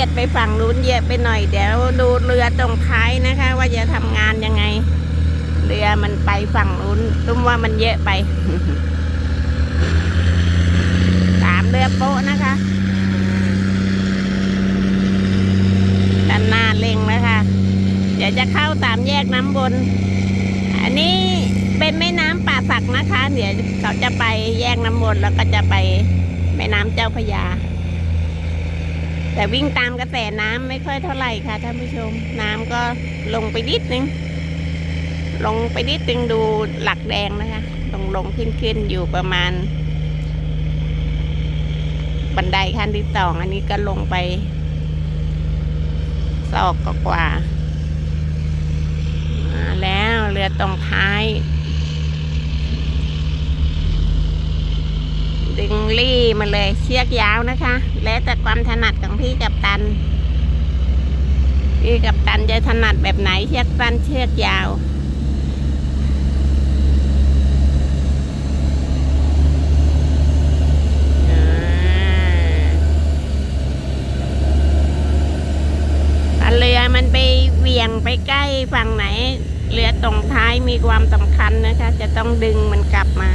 ยดไปฝั่งนู้นเยอะไปหน่อย เดี๋ยวดูเรือตรงท้ายนะคะ ว่าจะทำงานยังไง เรือมันไปฝั่งนู้นตุ้มว่ามันเยอะไป ตามเรือโป๊ะนะคะด้านหน้าเล็งแล้วค่ะ เดี๋ยวจะเข้าตามแยกน้ำบน อันนี้เป็นแม่น้ำป่าสักนะคะ เดี๋ยวเขาจะไปแยกน้ำบนแล้วก็จะไปแม่น้ำเจ้าพยา แต่วิ่งตามกระแสน้ำไม่ค่อยเท่าไหร่ค่ะท่านผู้ชม น้ำก็ลงไปนิดนึง ลงไปนิดนึงดูหลักแดงนะคะ ลงลงขึ้นขึ้นอยู่ประมาณ บันไดขั้นที่สองอันนี้ก็ลงไปศอกกว่ามาแล้วเรือตรงท้าย ดึงลี่ มาเลย เชือกยาวนะคะ แล้วแต่ความถนัดของพี่กับตัน พี่กับตันจะถนัดแบบไหนเชือกสั้นเชือกยาวเรือมันไปเวียงไปใกล้ฝั่งไหน เรือตรงท้ายมีความสำคัญนะคะ จะต้องดึงมันกลับมา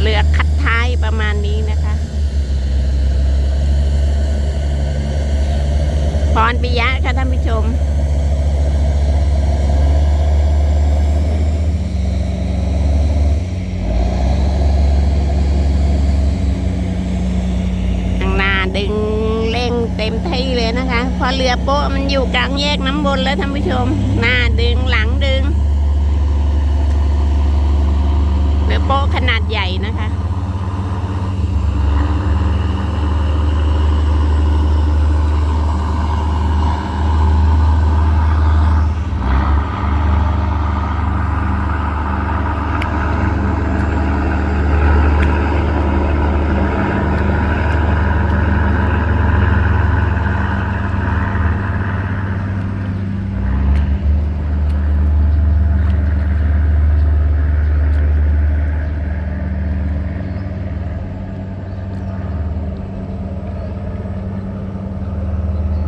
เรือคัดท้ายประมาณนี้นะคะ พรปิยะค่ะท่านผู้ชม ข้างหน้าดึงเร่งเต็มที่เลยนะคะเพอเรือโป๊ะมันอยู่กลางแยกน้ำบนแล้วท่านผู้ชม หน้าดึงหลังดึง เรือโป๊ะขนาดใหญ่นะคะ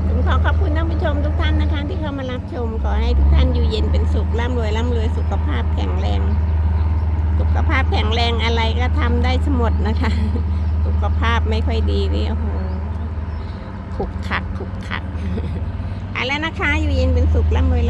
ผมขอขอบคุณท่านผู้ชมทุกท่านนะคะ ที่ เข้ามารับชม ขอให้ทุกท่านอยู่เย็นเป็นสุขร่ำรวยร่ำรวยสุขภาพแข็งแรง สุขภาพแข็งแรงอะไรก็ทำได้สมดนะคะ สุขภาพไม่ค่อยดีนี่โอ้โหขุกขักขุกขักเอาแล้วนะคะ อยู่เย็นเป็นสุขร่ำรวย